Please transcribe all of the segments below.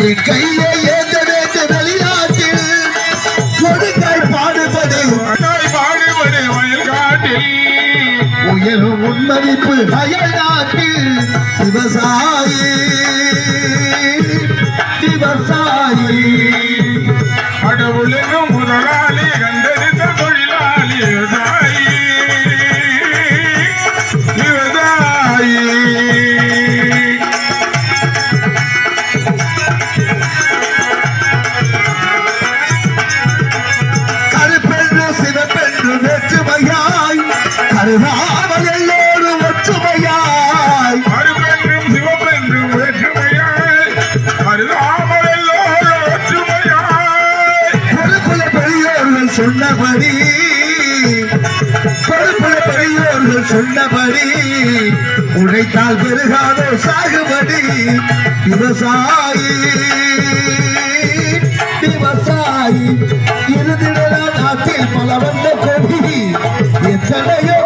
என் கையை ஏந்த வேண்டும் வெளிநாட்டில் கொடுக்காய் பாடுபடு. பாடுபடு வயல் காட்டில் உயரும் உன்மதிப்பு அயல் நாட்டில் விவசாயி பொறுப்புல பெரியோர்கள் சொன்னபடி உழைத்தால் பெருகாதோ சாகுபடி விவசாயி விவசாயி இருந்திடலாம் நாட்டில் பல வந்த கொடி எத்தனையோ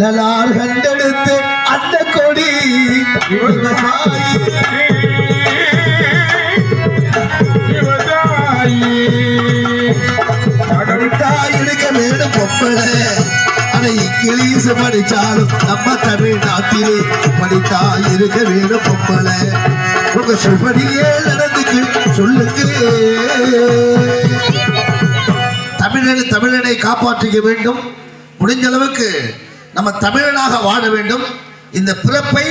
வள்ளலார் கண்டெடுத்து அந்த கொடி இருக்க வேணும் பொம்பளை. ஆனா இங்கிலீஷ் படிச்சாலும் நம்ம தமிழ்நாட்டிலே படித்தாய் இருக்க வேணும் பொம்பளை. உங்க சொல்படியே நடந்துக்கு சொல்லுங்க தமிழனை தமிழனை காப்பாற்றிக்க வேண்டும். முடிஞ்ச அளவுக்கு நம்ம தமிழனாக வாழ வேண்டும். இந்த பிறப்பை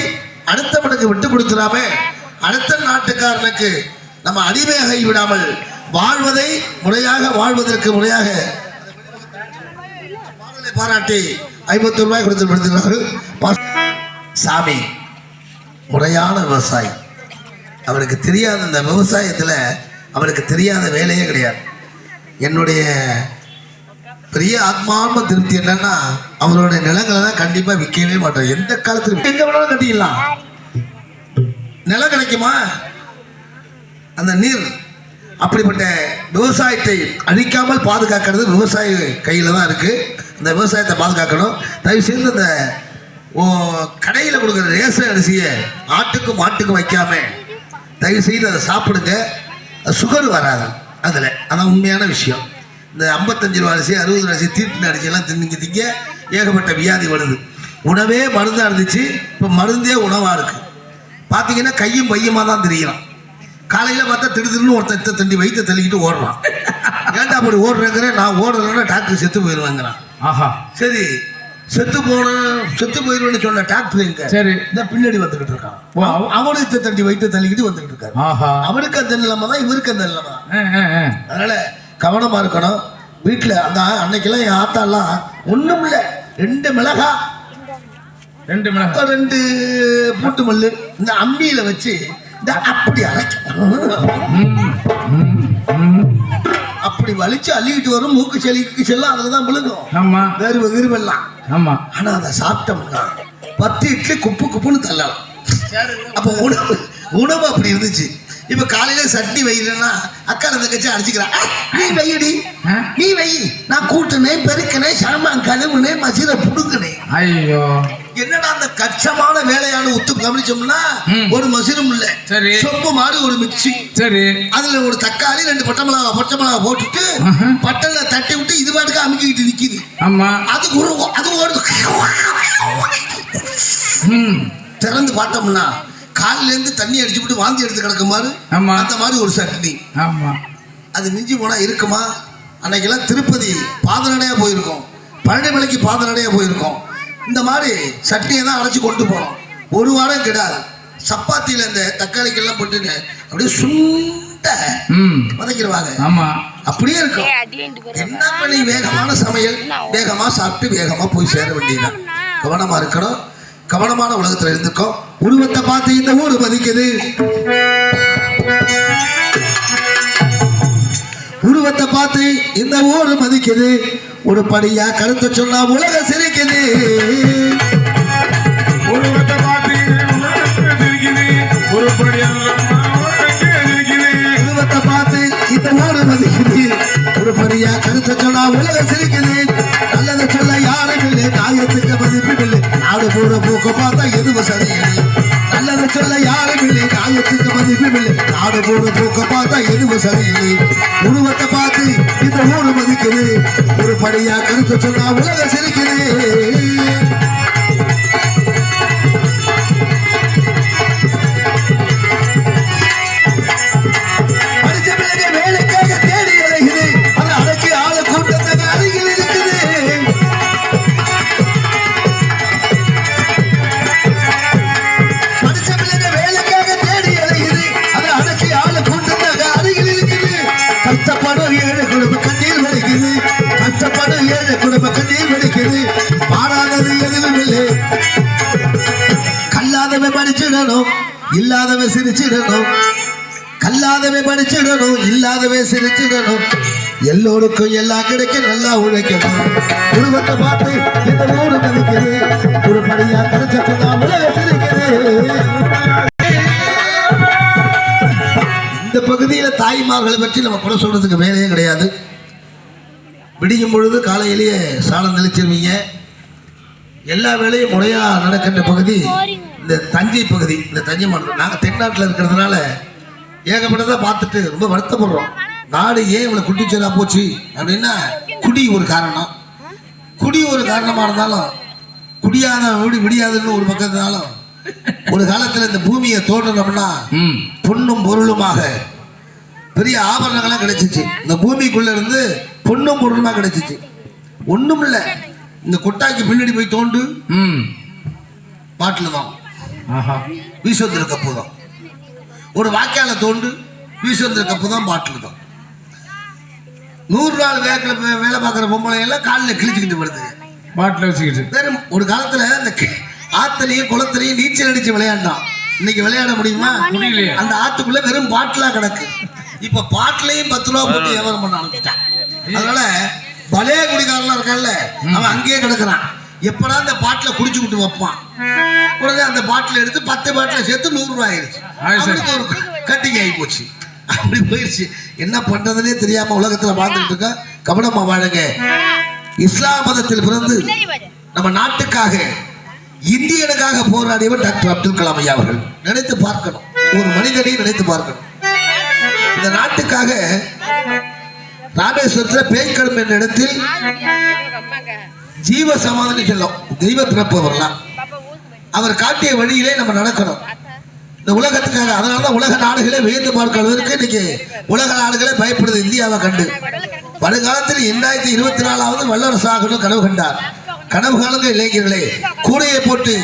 அடுத்தவனுக்கு விட்டு கொடுத்துடாம அடுத்த நாட்டுக்காரனுக்கு நம்ம அடிமையாகி விடாமல் வாழ்வதை முறையாக வாழ்வதற்கு முறையாக பாராட்டி ஐம்பத்தி ரூபாய் கொடுத்து விடுத்துகிறார்கள் சாமி முறையான விவசாயி. அவருக்கு தெரியாத இந்த விவசாயத்தில் அவருக்கு தெரியாத வேலையே கிடையாது. என்னுடைய பெரிய ஆத்மார்ம திருப்தி என்னன்னா அவருடைய நிலங்களை தான் கண்டிப்பா விற்கவே மாட்டோம். எந்த காலத்துல எங்க வேணாலும் கட்டிடலாம். நிலம் கிடைக்குமா? அந்த நீர் அப்படிப்பட்ட விவசாயத்தை அழிக்காமல் பாதுகாக்கிறது விவசாய கையில் தான் இருக்கு. அந்த விவசாயத்தை பாதுகாக்கணும். தயவு செய்து அந்த ஓ கடையில் கொடுக்குற ரேஷன் அரிசியை ஆட்டுக்கும் மாட்டுக்கும் வைக்காம தயவு செய்து அதை சாப்பிடுங்க. சுகர் வராது அதில். அதான் உண்மையான விஷயம். இந்த ஐம்பத்தஞ்சு ரூபா அரிசி அறுபது ரூபா அரிசி தீட்டின அரிசியெல்லாம் தின்னிங்க திங்க ஏகப்பட்ட வியாதி வருது. உணவே மருந்தாக இருந்துச்சு இப்போ மருந்தே உணவாக இருக்குது பார்த்தீங்கன்னா கையும் பையுமா தான் தெரியலாம் காலையில் பார்த்தா திடுதிடுன்னு ஒருத்தன் தண்டி வயிற்ற தள்ளிக்கிட்டு ஓடுறான். ஏன்டா அப்படி ஓடுறேங்கிற நான் ஓடுறேன்னா டாக்டர் செத்து போயிடுவாங்கிறான் ஆஹா. சரி செத்து போன செத்து போயிடுவேன்னு சொன்ன டாக்டர் எங்க? சரி. இந்த பின்னாடி வந்துகிட்டு இருக்கான். ஓ, அவ- அவனும் இத்த தண்டி வயிற்ற தள்ளிக்கிட்டு வந்துகிட்டு இருக்காரு. ஆஹா. அவனுக்கு அந்த நிலைமை தான் இவருக்கு அந்த நிலைமை. அதனால கவனமா இருக்கணும். வீட்டில் அந்த அன்னைக்கெல்லாம் என் ஆத்தாலாம் ஒன்றும் இல்லை ரெண்டு மிளகா. ரெண்டு மிளகாய் ரெண்டு பூட்டு மல்லு. இந்த அம்மியில வச்சு இந்த அப்படி அரைக்கும் அப்படி வலிச்சு அள்ளிக்கிட்டு வரும். மூக்கு செலிக்கு செல்லும் அதில் தான் விழுகும். ஆமா. வேறு விரும்பெல்லாம் ஆமா. ஆனா அதை சாப்பிட்டோம்னா பத்து இட்லி குப்பு குப்புன்னு தள்ளலாம். அப்போ உணவு உணவு அப்படி இருந்துச்சு. இப்ப காலையில சட்னி வைக்கிறேன்னா அக்கா தங்கச்சி அடிச்சுக்கிறான் "ஆ, நீ வையடி? நீ வை. நான் கூட்டினேன் பெருக்கினேன் சாமான் கழுவுனேன் மசீதை புடுங்கினேன் ஐயோ. என்னடா அந்த கச்சமான வேலையான உத்து கவனிச்சோம்னா. ஒரு மசிரும் இல்ல. சரி. சொம்பு மாதிரி ஒரு மிக்சி. சரி. அதுல ஒரு தக்காளி ரெண்டு பட்டை மிளகா பச்சை மிளகா போட்டுட்டு ஆஹா. பட்டல்ல தட்டி விட்டு இது பாட்டுக்கு அமுக்கிக்கிட்டு நிக்குது. ஆமா. அது ஒரு அது ம். திறந்து பார்த்தோம்னா காலில இருந்து தண்ணி அடிச்சு விட்டு வாந்தி எடுத்து கிடக்குமாறு? ஆமா. அந்த மாதிரி ஒரு சட்னி. ஆமா. அது மிஞ்சி போனா இருக்குமா? அன்னைக்கெல்லாம் திருப்பதி பாதநடையா போயிருக்கோம். பழனிமலைக்கு பாதநடையா போயிருக்கோம். இந்த மாதிரி சட்னியை தான் அரைச்சி கொண்டு போனோம். ஒரு வாரம் கிடாது. சப்பாத்தியில் இந்த தக்காளிக்கெல்லாம் போட்டுங்க அப்படியே சுண்ட ம். வதக்கிடுவாங்க. ஆமா. அப்படியே இருக்கும். என்ன பண்ணி வேகமான சமையல்? வேகமா சாப்பிட்டு வேகமா போய் சேர வேண்டியதுதான். கவனமா இருக்கணும். கவனமான உலகத்துல இருந்திருக்கோம் உருவத்தை பார்த்து இந்த ஊர் மதிக்குது. உருவத்தை பார்த்து இந்த ஊர் மதிக்குது. ஒரு படியா கருத்தை சொன்னா உலக சிரிக்குது. ஒரு படியா உருவத்தை பார்த்து இந்த ஊர் மதிக்குது. ஒரு படியா கருத்தை சொன்னா உலக சிரிக்குது. நல்லதை சொல்ல யாரும் இல்லை காயத்துக்கு போற போக்க பார்த்தா எதுவும் சரியில்லை நல்லதை சொல்ல யாரும் இல்லை காயத்துக்கு மதிப்பும் இல்லை. நாடு போற போக்க பார்த்தா எதுவும் சரியில்லை உருவத்தை பார்த்து இந்த ஊர் மதிக்குது. ஒரு படியா கருத்து சொன்னா உலக சிரிக்கிறது படிச்சிடணும் இல்லாதவன் சிரிச்சிடணும் கல்லாதவன் படிச்சிடணும் இல்லாதவன் சிரிச்சிடணும் எல்லோருக்கும் எல்லாம் கிடைக்கும் நல்லா உழைக்கணும். குடும்பத்தை பார்த்து இந்த ஊரு மதிக்கிறேன் ஒரு படியா கிடைச்சது உலக இந்த பகுதியில் தாய்மார்களை பற்றி நம்ம குறை சொல்றதுக்கு வேலையே கிடையாது. விடியும் பொழுது காலையிலேயே சாணம் தெளிச்சிருவீங்க. எல்லா வேலையும் முறையா நடக்கின்ற பகுதி இந்த தஞ்சை பகுதி இந்த தஞ்சை மாவட்டம் நாங்கள் தென்னாட்டில் இருக்கிறதுனால ஏகப்பட்டதை பார்த்துட்டு ரொம்ப வருத்தப்படுறோம். நாடு ஏன் இவ்வளோ குட்டிச்சலா போச்சு அப்படின்னா குடி ஒரு காரணம். குடி ஒரு காரணமாக இருந்தாலும் குடியாத வீடு விடியாதுன்னு ஒரு பக்கம் இருந்தாலும் ஒரு காலத்தில் இந்த பூமியை தோன்றணும்னா ம். பொண்ணும் பொருளுமாக பெரிய ஆபரணங்கள்லாம் கிடைச்சிச்சு. இந்த பூமிக்குள்ள இருந்து பொண்ணும் பொருளுமா கிடைச்சிச்சு. ஒண்ணும் இல்ல இந்த கொட்டாய்க்கு பின்னாடி போய் தோண்டு ம். பாட்டில் தான் ஆஹா. வீசுவந்திர கப்பு தான். ஒரு வாய்க்கால தோண்டு வீசுவந்திர கப்பு தான் பாட்டில் தான். நூறு நாள் வேக்கில் வேலை பார்க்குற பொம்பளை எல்லாம் காலில் கிழிச்சுக்கிட்டு வருதுங்க பாட்டில் வச்சுக்கிட்டு. வெறும் ஒரு காலத்துல இந்த கி- ஆத்துலயும் குளத்துலயும் நீச்சல் அடிச்சு விளையாண்டான். இன்னைக்கு விளையாட முடியுமா. அந்த ஆத்துக்குள்ள வெறும் பாட்டிலா கிடக்கு. இப்ப பாட்டிலையும் பத்து ரூபா போட்டு வியாபாரம் பண்ண ஆரம்பிச்சிட்டான். அதனால பழைய குடிகாரலாம் இருக்கான்ல அவன் அங்கேயே கிடக்குறான். எப்படா அந்த பாட்டில குடிச்சு விட்டு வைப்பான்? உடனே அந்த பாட்டில எடுத்து பத்து பாட்டில சேர்த்து நூறு ரூபாய் ஆயிடுச்சு. ஒரு கட்டிங் ஆகி போச்சு. அப்படி போயிடுச்சு என்ன பண்றதுனே தெரியாம உலகத்துல வாழ்ந்துட்டு இருக்க? கவனமா வாழுங்க. இஸ்லாம் மதத்தில் பிறந்து நம்ம நாட்டுக்காக இந்தியனுக்காக போராடியவர் டாக்டர் அப்துல் கலாம் ஐயா அவர்கள். நினைத்து பார்க்கணும். ஒரு மனிதனை நினைத்து பார்க்கணும். இந்த நாட்டுக்காக ராமேஸ்வரத்தில் பேய்க்கடும் என்ற இடத்தில் ஜீவ சமாதானி சொல்லும். தெய்வ பிறப்பு வரலாம் அவர் காட்டிய வழியிலே நம்ம நடக்கணும். இந்த உலகத்துக்காக அதனால தான் உலக நாடுகளே வியந்து பார்க்க அளவிற்கு இன்னைக்கு உலக நாடுகளே பயப்படுது. இந்தியாவை கண்டு. வருங்காலத்தில் இரண்டாயிரத்தி இருபத்தி நாலாவது வல்லரசு ஆகணும் கனவு கண்டார். கனவு காலங்கள் இளைஞர்களே கூடையை போட்டு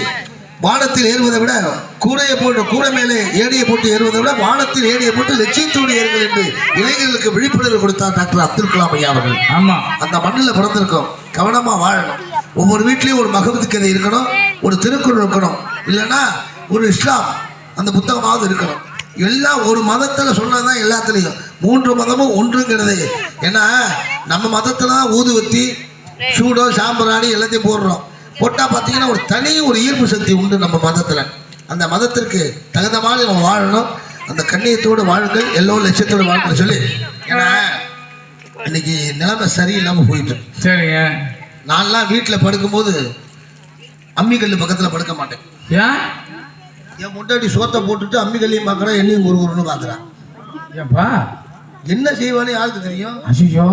வானத்தில் ஏறுவதை விட கூடையை போட்டு கூடை மேலே ஏடியை போட்டு ஏறுவதை விட வானத்தில் ஏடியை போட்டு லட்சியத்தோடு ஏறுங்கள் என்று இளைஞர்களுக்கு விழிப்புணர்வு கொடுத்தார் டாக்டர் அப்துல் கலாம் ஐயா அவர்கள். ஆமா. அந்த மண்ணில் பிறந்திருக்கோம். கவனமா வாழணும். ஒவ்வொரு வீட்லயும் ஒரு மகபத்து கதை இருக்கணும் ஒரு திருக்குறள் இருக்கணும். இல்லைன்னா ஒரு இஸ்லாம் அந்த புத்தகமாவது இருக்கணும். எல்லாம் ஒரு மதத்தில் சொன்னதுதான் எல்லாத்துலேயும். மூன்று மதமும் ஒன்றுங்கிறது. ஏன்னா நம்ம மதத்தில் தான் ஊதுவத்தி சூடோ சாம்பிராணி எல்லாத்தையும் போடுறோம். போட்டால் பார்த்தீங்கன்னா ஒரு தனி ஒரு ஈர்ப்பு சக்தி உண்டு நம்ம மதத்தில். அந்த மதத்திற்கு தகுந்த மாதிரி நம்ம வாழணும். அந்த கண்ணியத்தோடு வாழுங்கள் எல்லோ லட்சியத்தோடு வாழணும்னு சொல்லி. ஏன்னா இன்னைக்கு நிலைமை சரியில்லாமல் போயிட்டு. சரிங்க. நான்லாம் வீட்டில் படுக்கும்போது அம்மிக்கல் பக்கத்தில் படுக்க மாட்டேன். ஏன்? என் முன்னாடி சோத்தை போட்டுட்டு அம்மிக்கல்லையும் பார்க்குறேன் என்னையும் ஒரு ஒருன்னு பார்க்குறான் ஏப்பா என்ன செய்வானே யாருக்கு தெரியும்? அசியோ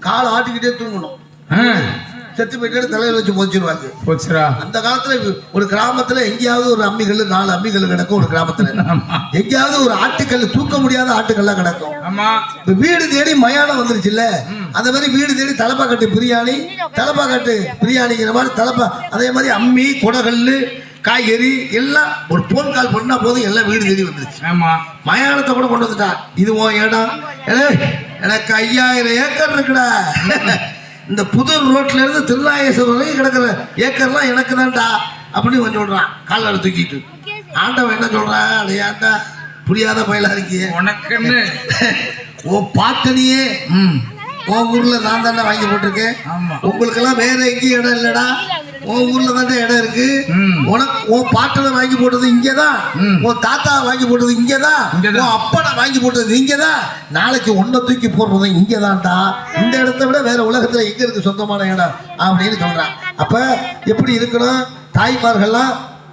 கால் ஆட்டிக்கிட்டே தூங்கணும். ஆ. செத்து போயிட்டு தலையில் வச்சு போச்சிருவாங்க போச்சுரா அந்த காலத்துல ஒரு கிராமத்துல எங்கேயாவது ஒரு அம்மிக்கல் நாலு அம்மிக்கல் கிடக்கும் ஒரு கிராமத்துல. எங்கேயாவது ஒரு ஆட்டுக்கல் தூக்க முடியாத ஆட்டுக்கல்லாம் கிடக்கும். ஆமா. இப்ப வீடு தேடி மயானம் வந்துருச்சுல்ல? அந்த மாதிரி வீடு தேடி தலப்பாக்கட்டு பிரியாணி தலப்பாக்கட்டு பிரியாணிங்கிற மாதிரி தலப்பா அதே மாதிரி அம்மி குடகல்லு காய்கறி எல்லாம் ஒரு போன் கால் பண்ணா போதும் எல்லாம் வீடு தேடி வந்துருச்சு. ஆமா. மயானத்தை கூட கொண்டு வந்துட்டான் இது உன் இடம். எனக்கு ஐயாயிரம் ஏக்கர் இருக்குடா. இந்த புதூர் ரோட்ல இருந்து திருநாயேஸ்வரம் வரைக்கும் கிடக்குற ஏக்கர்லாம் எனக்கு தான்டா அப்படின்னு கொஞ்சம் சொல்றான். காலில் தூக்கிட்டு. ஆண்டவன் என்ன சொல்றான் அடையாண்டா புரியாத பயிலா இருக்கியே உனக்குன்னு? ஓ பாட்டனியே ம். உன் ஊர்ல நான் தானே வாங்கி போட்டிருக்கேன். ஆமா. உங்களுக்கெல்லாம் வேற எங்கேயும் இடம் இல்லடா. உன் ஊர்ல தானே இடம் இருக்கு. உனக்கு உன் பாட்டனை வாங்கி போட்டது இங்கதான். உன் தாத்தா வாங்கி போட்டது இங்கதான். உன் அப்பனை வாங்கி போட்டது இங்கதான். நாளைக்கு உன்னை தூக்கி போடுறது இங்கதான்டா. இந்த இடத்த விட வேற உலகத்துல எங்க இருக்கு சொந்தமான இடம் அப்படின்னு சொல்றான். அப்ப எப்படி இருக்கணும்? தாய்மார்கள்லாம்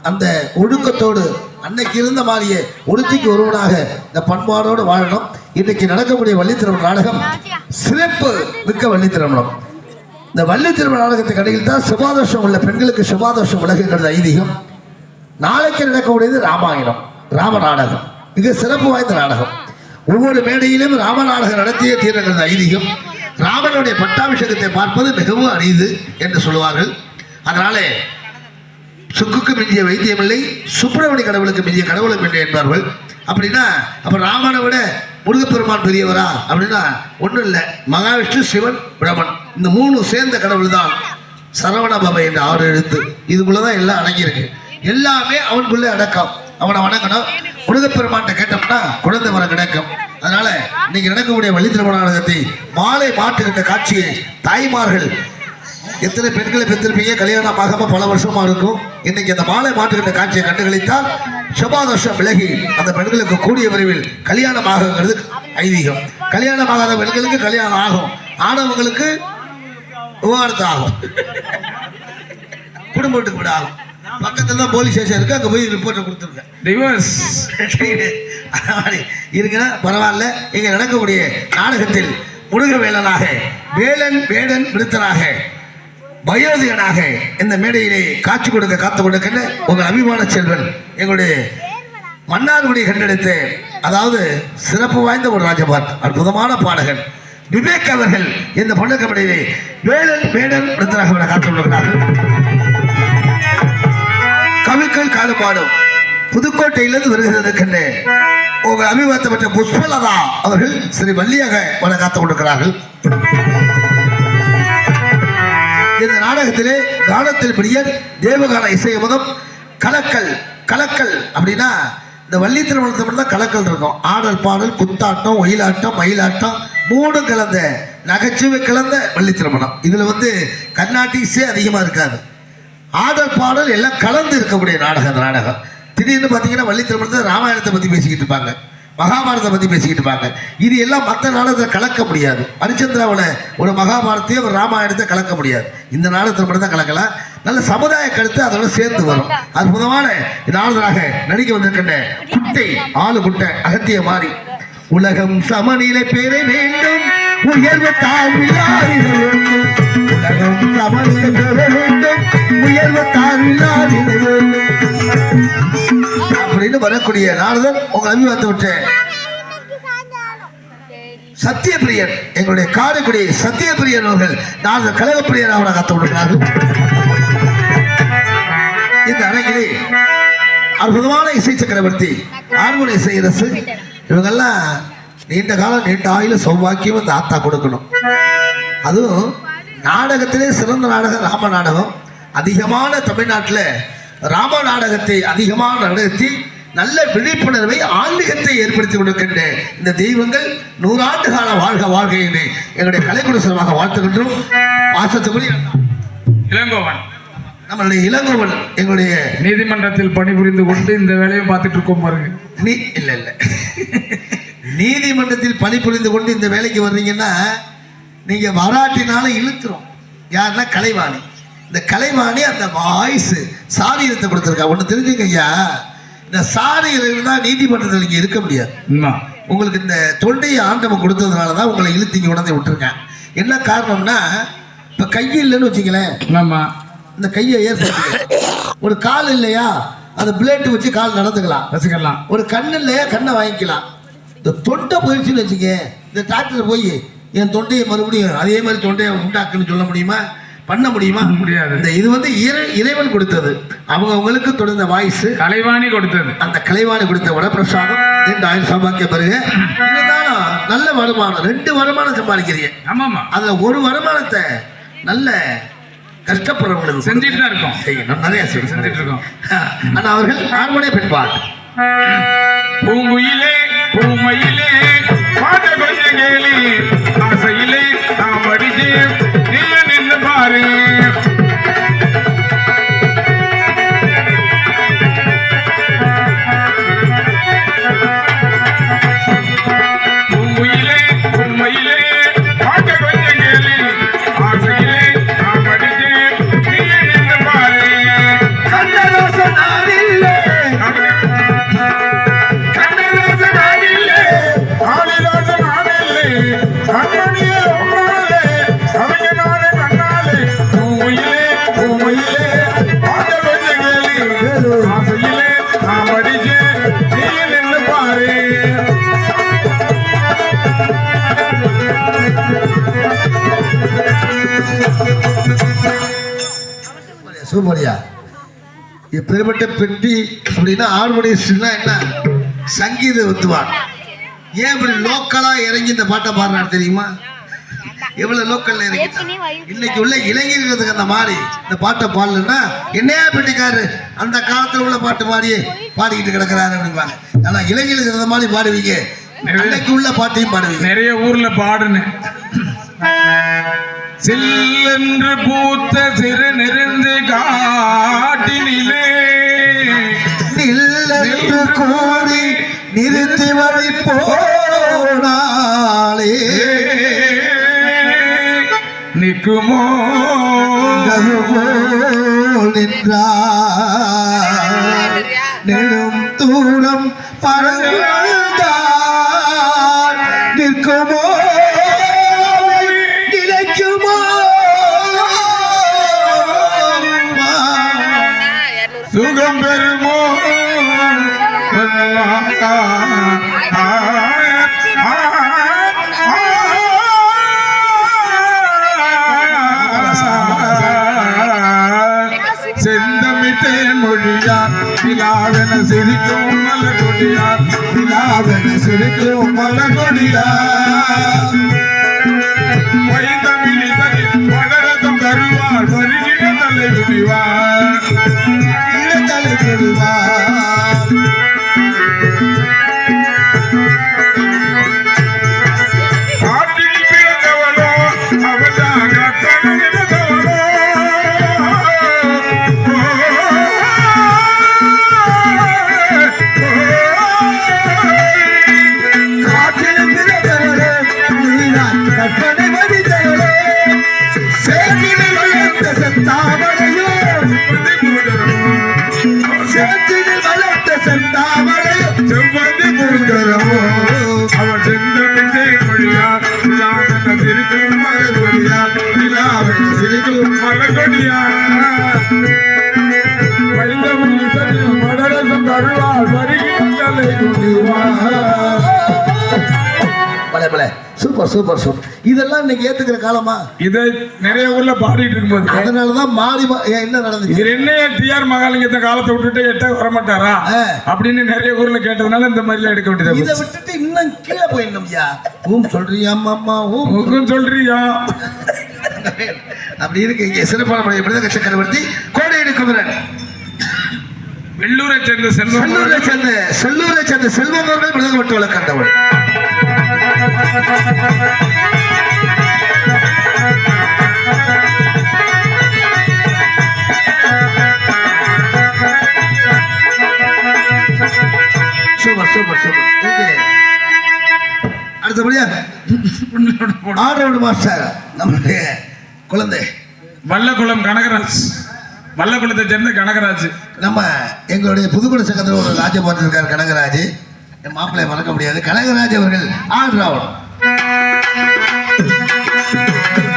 அந்த ஒழுக்கத்தோடு அன்னைக்கு இருந்த மாதிரியே ஒருத்திக்கு ஒருவனாக இந்த பண்பாடோடு வாழணும். இன்னைக்கு நடக்கக்கூடிய வள்ளித்திருமண நாடகம் சிறப்பு மிக்க வள்ளித்திருமணம் இந்த வள்ளித்திருமண நாடகத்துக்கு கடையில் தான் சுபாதோஷம் உள்ள பெண்களுக்கு சுபாதோஷம் விலகுகிறது ஐதீகம். நாளைக்கு நடக்கக்கூடியது ராமாயணம் ராம நாடகம். மிக சிறப்பு வாய்ந்த நாடகம். ஒவ்வொரு மேடையிலும் ராம நாடகம் நடத்திய தீரங்கிறது ஐதீகம். ராமனுடைய பட்டாபிஷேகத்தை பார்ப்பது மிகவும் அரிது என்று சொல்லுவார்கள். அதனாலே சுக்குக்கு மிஞ்சிய வைத்தியமில்லை சுப்பிரமணிய கடவுளுக்கு மிஞ்சிய கடவுளும் இல்லை என்பார்கள். அப்படின்னா அப்ப ராமனை விட முருகப்பெருமான் பெரியவரா அப்படின்னா ஒன்றும் இல்லை. மகாவிஷ்ணு சிவன் பிரமன் இந்த மூணு சேர்ந்த கடவுள் தான் சரவண பாபா என்ற ஆறு எழுத்து. இதுக்குள்ளதான் எல்லாம் அடங்கியிருக்கு. எல்லாமே அவனுக்குள்ளே அடக்கம். அவனை வணங்கணும். முருகப்பெருமான்கிட்ட கேட்டோம்னா குழந்தை வர கிடைக்கும். அதனால இன்னைக்கு நடக்கக்கூடிய வள்ளி மாலை மாற்றுகின்ற காட்சியை தாய்மார்கள் எத்தனை பெண்களை பெற்றிருப்பீங்க? கல்யாணம் ஆகாம பல வருஷமா இருக்கும். இன்னைக்கு அந்த மாலை மாற்றுகின்ற காட்சியை கண்டுகளித்தால் சுபாதோஷம் விலகி அந்த பெண்களுக்கு கூடிய விரைவில் கல்யாணம் ஆகுங்கிறது ஐதீகம். கல்யாணம் ஆகாத பெண்களுக்கு கல்யாணம் ஆகும் ஆனவங்களுக்கு விவாகரத்து ஆகும் குடும்ப வீட்டுக்கு விட ஆகும். பக்கத்துல தான் போலீஸ் ஸ்டேஷன் இருக்கு அங்க போய் ரிப்போர்ட்டை கொடுத்துருங்க. டிவோர்ஸ் அந்த மாதிரி இருக்குன்னா பரவாயில்ல. இங்க நடக்கக்கூடிய நாடகத்தில் முருகவேலனாக வேலன் வேடன் விருத்தனாக வயோதிகனாக இந்த மேடையிலே காட்சி கொடுக்க காத்து கொடுக்கின்ற உங்கள் அபிமான செல்வன் எங்களுடைய மன்னார்குடி கண்டெடுத்து அதாவது சிறப்பு வாய்ந்த ஒரு ராஜபாட் அற்புதமான பாடகன் விவேக் அவர்கள் இந்த பொண்ணு வேலன் வேடன் விருத்தனாக விட காத்து கொடுக்கிறார்கள். கவிக்கள் காடுபாடும் புதுக்கோட்டையிலிருந்து வருகிறதற்கென்ற உங்கள் அபிமானத்தை பெற்ற புஷ்பலதா அவர்கள் ஸ்ரீ வள்ளியாக வர காத்து கொண்டிருக்கிறார்கள் இந்த நாடகத்திலே கானத்தில் பிரியன் தேவகான இசையமுதம் கலக்கல் கலக்கல் அப்படின்னா இந்த வள்ளி திருமணத்தை மட்டும் தான் கலக்கல் இருக்கும். ஆடல் பாடல் குத்தாட்டம் ஒயிலாட்டம் மயிலாட்டம் மூணும் கலந்த நகைச்சுவை கலந்த வள்ளி திருமணம். வந்து வந்து கர்நாடிக்ஸே அதிகமாக இருக்காது. ஆடல் பாடல் எல்லாம் கலந்து இருக்கக்கூடிய நாடகம் அந்த நாடகம். திடீர்னு பார்த்தீங்கன்னா வள்ளி திருமணத்தை ராமாயணத்தை பற்றி பேசிக்கிட்டு இருப்பாங்க. மகாபாரதத்தை பற்றி பேசிக்கிட்டு இருப்பாங்க. இது எல்லாம் மற்ற நாடகத்தை கலக்க முடியாது. ஹரிச்சந்திராவில் ஒரு மகாபாரத்தையும் ஒரு ராமாயணத்தை கலக்க முடியாது. இந்த நாடகத்தில் மட்டும் தான் கலக்கலாம் நல்ல சமுதாய கருத்து அதோட சேர்ந்து வரும். அற்புதமான நாளதாக நடிக்க வந்திருக்கின்ற குட்டை ஆளு குட்டை அகத்திய மாறி. உலகம் சமநிலை பெற வேண்டும். உயர்வு தாழ்வில்லாதிட உலகம் சமநிலை பெற வேண்டும். உயர்வு தாழ்வில்லாதிட அப்படின்னு வரக்கூடிய நாரதன் உங்க அபிவாத்து விட்டேன். சத்தியபிரியன் எங்களுடைய காரைக்குடி சத்தியபிரியன் அவர்கள் நாரதர் கழகப்பிரியன் அவரை காத்து விடுகிறார்கள் இந்த அரங்கிலே அற்புதமான இசை சக்கரவர்த்தி ஆர்மோனி இசையரசு இவங்கெல்லாம் நீண்ட காலம் நீண்ட ஆயுள சௌபாக்கியம் இந்த ஆத்தா கொடுக்கணும். அதுவும் நாடகத்திலே சிறந்த நாடகம் ராம நாடகம் அதிகமான தமிழ்நாட்டில் ராம நாடகத்தை அதிகமாக நடத்தி நல்ல விழிப்புணர்வை ஆன்மீகத்தை ஏற்படுத்தி கொடுக்கின்ற இந்த தெய்வங்கள் நூறாண்டு கால வாழ்க வாழ்க என்று எங்களுடைய கலைக்குழுசமாக வாழ்த்துகின்றோம். பாசத்துக்குரிய இளங்கோவன். நம்மளுடைய இளங்கோவன் எங்களுடைய நீதிமன்றத்தில் பணிபுரிந்து கொண்டு இந்த வேலையை பார்த்துட்டு இருக்கோம் பாருங்க. நீ இல்லை இல்லை. நீதிமன்றத்தில் பணிபுரிந்து கொண்டு இந்த வேலைக்கு வர்றீங்கன்னா நீங்க வராட்டினாலும் இழுத்துரும். யாருன்னா கலைவாணி. இந்த கலைவாணி அந்த வாய்ஸ் சாரீரத்தை கொடுத்துருக்கா. ஒன்று தெரிஞ்சுங்க ஐயா. இந்த சாரீரம் தான் நீதிமன்றத்தில் நீங்க இருக்க முடியாது. உங்களுக்கு இந்த தொண்டையை ஆண்டவன் கொடுத்ததுனால தான் உங்களை இழுத்து இங்கே உடனே விட்டுருக்கேன். என்ன காரணம்னா இப்போ கை இல்லைன்னு வச்சுங்களேன் ஆமா இந்த கையை ஏற்படுத்திக்க ஒரு கால் இல்லையா அந்த பிளேட் வச்சு கால் நடந்துக்கலாம். ரசிக்கலாம் ஒரு கண்ணு இல்லையா கண்ணை வாங்கிக்கலாம். இந்த தொண்டை போயிடுச்சுன்னு வச்சுக்க இந்த டாக்டர் போய் என் தொண்டையை மறுபடியும் அதே மாதிரி தொண்டையை உண்டாக்குன்னு சொல்ல முடியுமா? பண்ண முடியுமா? முடியாது. இந்த இது வந்து இறை இறைவன் கொடுத்தது. அவங்க அவங்களுக்கு தொடர்ந்த வாய்ஸ் கலைவாணி கொடுத்தது. அந்த கலைவாணி கொடுத்த வரப்பிரசாதம் ரெண்டு ஆயிரம் சம்பாதிக்க பிறகு இருந்தாலும் நல்ல வருமானம். ரெண்டு வருமானம் சம்பாதிக்கிறீங்க. ஆமாமா. அதுல ஒரு வருமானத்தை நல்ல கஷ்டப்படுறவங்களுக்கு செஞ்சுட்டு தான் இருக்கோம். செய்யணும் நிறைய செஞ்சுட்டு இருக்கோம். ஆனா அவர்கள் ஆர்மோனிய பெண்பாள் பூங்குயிலே பூமையிலே சூப்பரியா இப்பேற்பட்ட பெட்டி அப்படின்னா ஹார்மோனியஸ்ட்னா என்ன? சங்கீத வித்துவான் ஏன் இப்படி லோக்கலா இறங்கி இந்த பாட்டை பாடுறாரு தெரியுமா? எவ்வளவு லோக்கல்ல இறங்கிட்டான்? இன்னைக்கு உள்ள இளைஞர்களுக்கு அந்த மாதிரி இந்த பாட்டை பாடலன்னா என்னையா பெட்டிக்காரு அந்த காலத்துல உள்ள பாட்டு மாதிரியே பாடிக்கிட்டு கிடக்குறாரு அப்படிம்பாங்க. ஆனா இளைஞர்களுக்கு அந்த மாதிரி பாடுவீங்க. அன்னைக்கு உள்ள பாட்டையும் பாடுவீங்க. நிறைய ஊர்ல பாடுனேன். சில்லென்று பூத்த சிறு நெருந்து காட்டினிலே. நில்லென்று கூடி நிறுத்தி வழி போனாலே. நிற்குமோ? நின்றார். நெடும் தூரம் பறந்தார் நிற்குமோ? சிரிக்கும் மலகொடியார் விழாவென சிரிக்கும் மலகொடியார் வைந்தமிழிதனில் மகரதம் தருவார் வருகிற தலை சூப்பர் சூப்பர் சூப்பர் இதெல்லாம் இன்னைக்கு ஏத்துக்கிற காலமா? இதை நிறைய ஊர்ல பாடிட்டு இருக்கும்போது. அதனாலதான் மாறி என்ன நடந்துச்சு? இவர் என்ன டிஆர் மகாலிங்கத்தை காலத்தை விட்டுட்டு எட்ட வரமாட்டாரா ஆ. அப்படின்னு நிறைய ஊர்ல கேட்டதுனால இந்த மாதிரிலாம் எடுக்க இதை வேண்டியது விட்டுட்டு இன்னும் கீழே போயிடணும் ஐயா. ஊம் சொல்றியா அம்மா ஊம்? சொல்றியா? அப்படி இருக்கு. இங்கே சிறப்பான முறையை பிரதக சக்கரவர்த்தி கோடையடி குமரன். வெள்ளூரை சேர்ந்த செல்வம் செல்லூரை சேர்ந்த செல்லூரை சேர்ந்த செல்வம் அவர்கள் பிரதக விட்டு வளர்க்கின்றவள் சூப்பர் சூப்பர் அடுத்தபடியா ஆரோடு மாஸ்டர் நம்மளுடைய குழந்தை. வல்லகுளம் கனகராஜ். வல்லகுளத்தை சேர்ந்த கனகராஜ். நம்ம எங்களுடைய புதுக்குடி சங்கத்தில் ஒரு ராஜபாட்டு இருக்கார் கனகராஜ். என் மாப்பிள்ளையை மறக்க முடியாது. கனகராஜ் அவர்கள் ஆல் Thank you.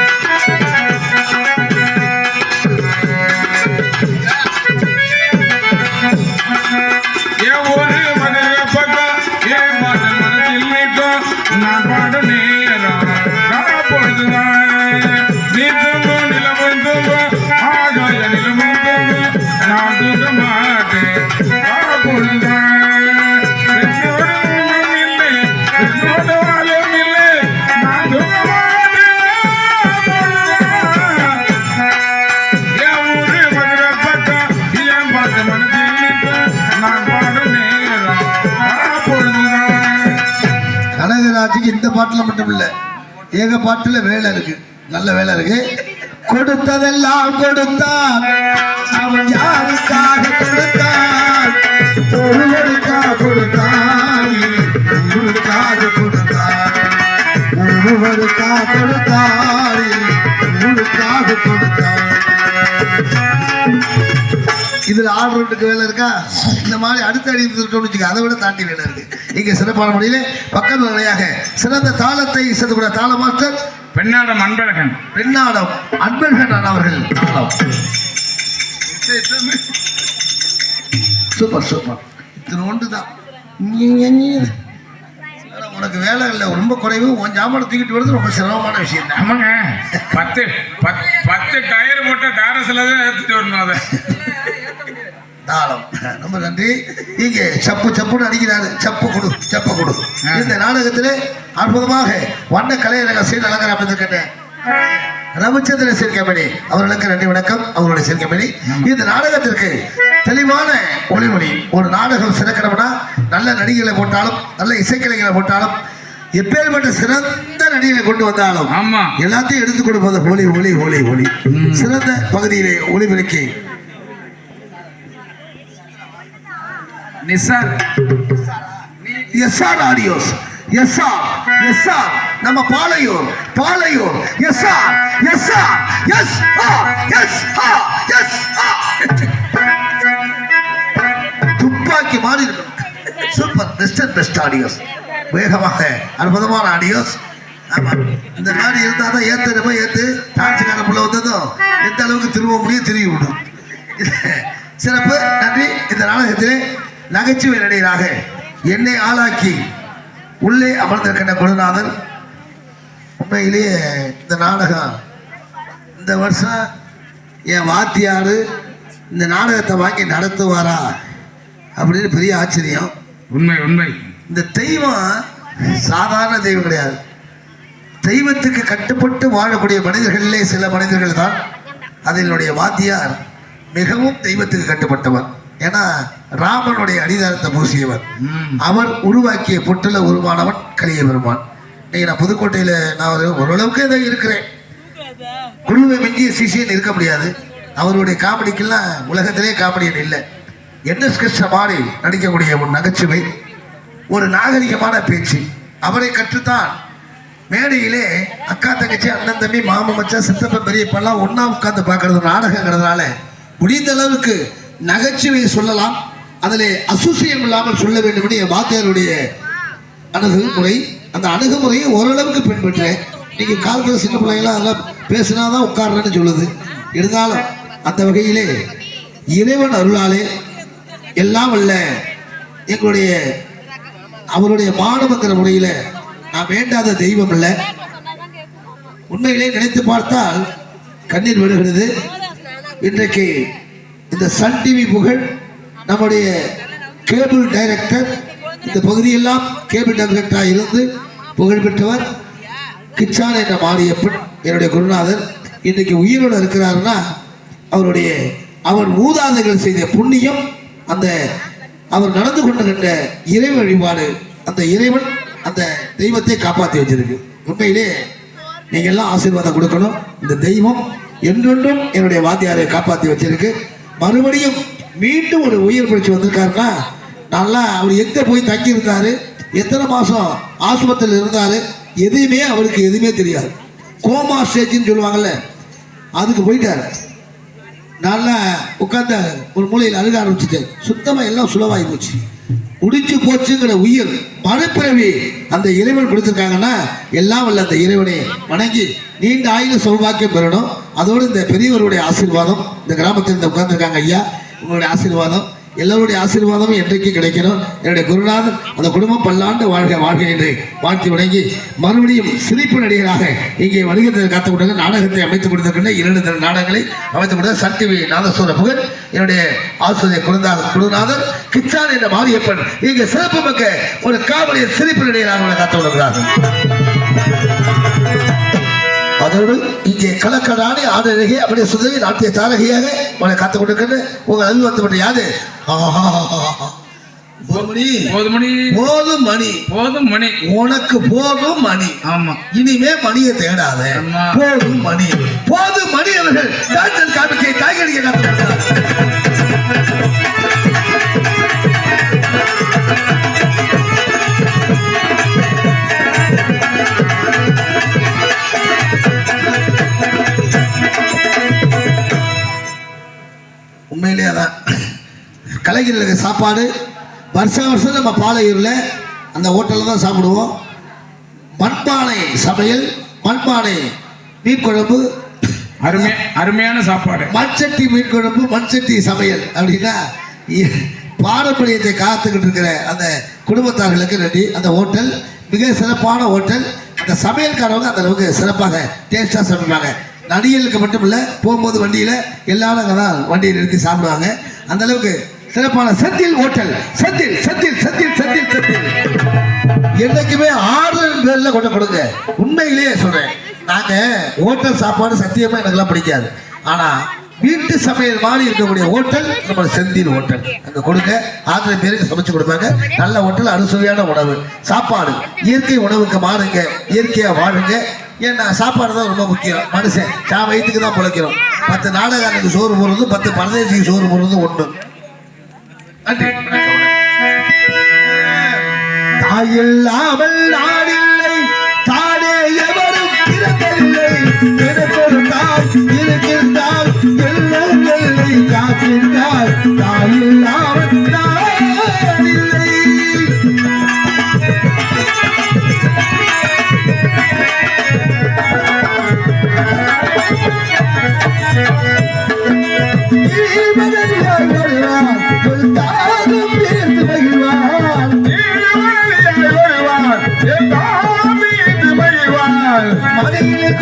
கனகராஜுக்கு இந்த பாட்டில் மட்டும் இல்லை. ஏக பாட்டில் வேலை இருக்கு. நல்ல வேலை இருக்கு. கொடுத்ததெல்லாம் கொடுத்தான் அவன் யாருக்காக கொடுத்தான்? ஒருவருக்காக கொடுத்தான். உங்களுக்காக கொடுத்தான். ஒருவருக்காக கொடுத்தான். உங்களுக்காக கொடுத்தான். இதுல ஆடுறதுக்கு வேலை இருக்கா? இந்த மாதிரி அடுத்த அடி இருந்துட்டோம்னு வச்சுக்க அதை விட தாண்டி வேலை இருக்கு. இங்க சிறப்பான முறையிலே பக்கத்து நிலையாக சிறந்த தாளத்தை இசைத்துக்கூட தாள மாஸ்டர் பெண்ணாடம் அன்பழகன். பெண்ணாடம் அன்பழகன் அவர்கள். Super super. இது ஒன்று தான். உனக்கு வேலை இல்லை. ரொம்ப குறைவு. உன் ஜாமான் தூக்கிட்டு வருது ரொம்ப சிரமமான விஷயம் தான். ஆமாங்க. பத்து பத்து டயர் போட்ட டாரஸ்ல தான் ஏற்றிட்டு வரணும் அதை. தாளம். ரொம்ப நன்றி. இங்க சப்பு சப்புன்னு அடிக்கிறாரு. சப்பு கொடு சப்ப கொடு. இந்த நாடகத்திலே அற்புதமாக வண்ண கலையரங்க சீன் அலங்காரம் அமைந்திருக்கின்ற ரவிச்சந்திர சேர்க்கமணி அவர்களுக்கு நன்றி வணக்கம். அவர்களுடைய சேர்க்கமணி இந்த நாடகத்திற்கு தெளிவான ஒளிமொழி. ஒரு நாடகம் சிறக்கணும்னா நல்ல நடிகளை போட்டாலும் நல்ல இசைக்கலைகளை போட்டாலும் எப்பேற்பட்ட சிறந்த நடிகளை கொண்டு வந்தாலும் ஆமா. எல்லாத்தையும் எடுத்துக் கொடுப்பது ஒளி ஒளி ஒளி ஒளி. சிறந்த பகுதியிலே ஒளிபெருக்கி Nisar SR audios SR SR நம்ம Palaiyur Palaiyur SR SR S R S R S R துப்பாக்கி மாதிரி இருக்கும் super best and best audios வேகமாக அற்புதமான ஆடியோஸ் ஆமாம் இந்த மாதிரி இருந்தால் தான் ஏற்றுறப்ப ஏற்று டான்ஸுக்கான புள்ள வந்ததும் எந்த அளவுக்கு திரும்ப முடியும் திரும்பி விடும். சிறப்பு. நன்றி. இந்த நாடகத்திலே நகைச்சுவை நடிகராக என்னை ஆளாக்கி உள்ளே அமர்ந்திருக்கின்ற குருநாதன். உண்மையிலேயே இந்த நாடகம் இந்த வருஷம் என் வாத்தியார் இந்த நாடகத்தை வாங்கி நடத்துவாரா அப்படின்னு பெரிய ஆச்சரியம். உண்மை உண்மை. இந்த தெய்வம் சாதாரண தெய்வம் கிடையாது. தெய்வத்துக்கு கட்டுப்பட்டு வாழக்கூடிய மனிதர்களிலே சில மனிதர்கள் தான் அதிலுடைய வாத்தியார் மிகவும் தெய்வத்துக்கு கட்டுப்பட்டவர். ஏன்னா ராமனுடைய அடிதாரத்தை பூசியவர். அவர் உருவாக்கிய புற்றில உருவானவன் கலிய பெருமான் இன்னைக்கு நான் புதுக்கோட்டையில் நான் ஓரளவுக்கு ஏதோ இருக்கிறேன். குருவை மிஞ்சிய சிஷியன் இருக்க முடியாது. அவருடைய காமெடிக்கெல்லாம் உலகத்திலே காமெடியன் இல்லை. என்எஸ் கிருஷ்ண மாறி நடிக்கக்கூடிய ஒரு நகைச்சுவை ஒரு நாகரிகமான பேச்சு. அவரை கற்றுத்தான் மேடையிலே அக்கா தங்கச்சி அண்ணன் தம்பி மாமன் மச்சான் சித்தப்பன் பெரியப்பெல்லாம் ஒண்ணா உட்கார்ந்து பார்க்கறது நாடகங்கிறதுனால முடிந்த அளவுக்கு நகைச்சுவை சொல்லலாம். அதில் அசுசியம் இல்லாமல் சொல்ல வேண்டும் என்று என் வாத்தியாருடைய அணுகுமுறை அந்த அணுகுமுறையை ஓரளவுக்கு பின்பற்றேன் நீங்கள் காலத்தில் சின்ன பிள்ளைங்களாம் அதெல்லாம் பேசினா தான் உட்கார்றேன்னு சொல்லுது. இருந்தாலும் அந்த வகையிலே இறைவன் அருளாலே எல்லாம் அல்ல எங்களுடைய அவருடைய மாணவங்கிற முறையில் நான் வேண்டாத தெய்வம் இல்லை உண்மையிலே நினைத்து பார்த்தால் கண்ணீர் விடுகிறது. இன்றைக்கு இந்த சன் டிவி புகழ் நம்முடைய கேபிள் டைரக்டர் இந்த பகுதியெல்லாம் கேபிள் டைரக்டராக இருந்து புகழ்பெற்றவர் கிச்சான் என்ற மாரியப்பன் என்னுடைய குருநாதர். இன்றைக்கு உயிரோடு இருக்கிறாருன்னா அவருடைய அவர் மூதாதைகள் செய்த புண்ணியம் அந்த அவர் நடந்து கொண்டிருக்கின்ற இறை வழிபாடு அந்த இறைவன் அந்த தெய்வத்தை காப்பாற்றி வச்சிருக்கு. உண்மையிலே நீங்க எல்லாம் ஆசீர்வாதம் கொடுக்கணும். இந்த தெய்வம் என்றென்றும் என்னுடைய வாத்தியாரை காப்பாற்றி வச்சிருக்கு. மறுபடியும் மீண்டும் ஒரு உயிர் பிடிச்சி வந்திருக்காருன்னா நல்லா அவர் எங்கே போய் தங்கியிருந்தார் எத்தனை மாதம் ஆஸ்பத்திரியில் இருந்தார் எதுவுமே அவருக்கு எதுவுமே தெரியாது. கோமா ஸ்டேஜ்னு சொல்லுவாங்கள்ல அதுக்கு போயிட்டார். நல்லா உட்கார்ந்த ஒரு மூலையில் அழுக ஆரம்பிச்சுட்டு சுத்தமாக எல்லாம் சுலவாகி போச்சு. முடிஞ்சு போச்சுங்கிற உயிர் மறுபிறவி அந்த இறைவன் கொடுத்துருக்காங்கன்னா எல்லாம் வல்ல அந்த இறைவனை வணங்கி நீண்ட ஆயுத சௌபாக்கியம் பெறணும். அதோடு இந்த பெரியவருடைய ஆசீர்வாதம் இந்த கிராமத்தில் இந்த உட்கார்ந்துருக்காங்க ஐயா. உங்களுடைய ஆசீர்வாதம் எல்லோருடைய ஆசீர்வாதமும் என்றைக்கு கிடைக்கணும்? என்னுடைய குருநாதன் அந்த குடும்பம் பல்லாண்டு வாழ்க வாழ்க என்று வாழ்த்தி வணங்கி மறுபடியும் சிரிப்பு நடிகராக இங்கே வருகிறதை காத்து கொடுங்க நாடகத்தை அமைத்துக் கொடுத்திருக்கின்ற இரண்டு திரு நாடகங்களை அமைத்துக் கொடுத்த சன் டிவி நாதஸ்வர புகழ் என்னுடைய ஆசிரியர் குருநாதர் குருநாதன் கிச்சான் என்ற மாரியப்பன். இங்கே சிறப்பு மிக்க ஒரு காவலிய சிரிப்பு நடிகராக காத்து கொடுக்கிறார்கள் அதோடு இங்கே கலக்கடானி ஆடழகி அப்படியே சுதவி நாட்டிய தாரகியாக உங்களை காத்துக் கொண்டிருக்கின்ற உங்கள் அன்பு வந்து யாது ஆஹா. போதுமணி. போதுமணி. போதும் மணி போதும் மணி உனக்கு போதும் மணி ஆமா. இனிமே மணியை தேடாத. போதும் மணி போதும் மணி அவர்கள். தாய்ச்சல் காமிக்கை காத்து உண்மையிலே அதான் கலைஞர்களுக்கு சாப்பாடு வருஷம் வருஷம் நம்ம பாலையூரில் அந்த ஹோட்டலில் தான் சாப்பிடுவோம். மண்பானை சமையல் மண்பானை மீன் குழம்பு அருமை அருமையான சாப்பாடு. மண்சட்டி மீன் குழம்பு மண்சட்டி சமையல் அப்படின்னா பாரம்பரியத்தை காத்துக்கிட்டு இருக்கிற அந்த குடும்பத்தார்களுக்கு நன்றி. அந்த ஹோட்டல் மிக சிறப்பான ஹோட்டல். அந்த சமையல்காரவங்க அந்த அளவுக்கு சிறப்பாக டேஸ்ட்டாக சமைப்பாங்க. நடிகர்களுக்கு மட்டும் இல்லை போகும்போது வண்டியில் எல்லாரும் அங்கே தான் வண்டியை நிறுத்தி சாப்பிடுவாங்க. அந்த அளவுக்கு சிறப்பான செந்தில் ஹோட்டல். செந்தில் செந்தில் செந்தில் செந்தில் செந்தில். என்றைக்குமே ஆர்டர் பேர்ல கொண்டு கொடுங்க. உண்மையிலேயே சொல்றேன். நாங்க ஹோட்டல் சாப்பாடு சத்தியமா எனக்குலாம் பிடிக்காது. ஆனா வீட்டு சமையல் மாதிரி இருக்கக்கூடிய ஹோட்டல் நம்ம செந்தில் ஹோட்டல். அங்க கொடுங்க. ஆயிரம் பேருக்கு சமைச்சு கொடுப்பாங்க. நல்ல ஹோட்டல் அறுசுவையான உணவு. சாப்பாடு இயற்கை உணவுக்கு மாறுங்க. இயற்கையா வாழுங்க. ஏன்னா சாப்பாடு தான் ரொம்ப முக்கியம். மனுஷன் சா வயிற்றுக்கு தான் பிழைக்கிறோம். பத்து நாடகாரனுக்கு சோறு போடுறதும் பத்து பரதேசிக்கு சோறு போடுறதும் ஒன்று நன்றி. தாயில்லாமல் நாடில்லை தானே எவரும் பிறந்தில்லை எனக்கு ஒரு தாய் இருக்கின்றால் எல்லாம் எல்லை காக்கின்றால்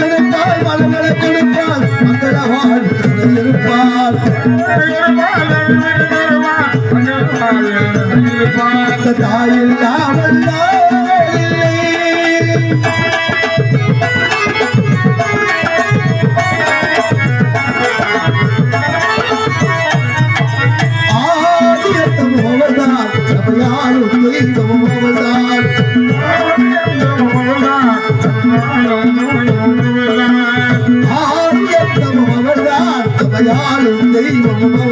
கொடுப்பால் மலமலை கொடுப்பால் மங்கள வாழ்க்கை இருப்பால் அந்த ஆதியத்தம் அவள்தான் நம்ம யாரும் தெய்வமும்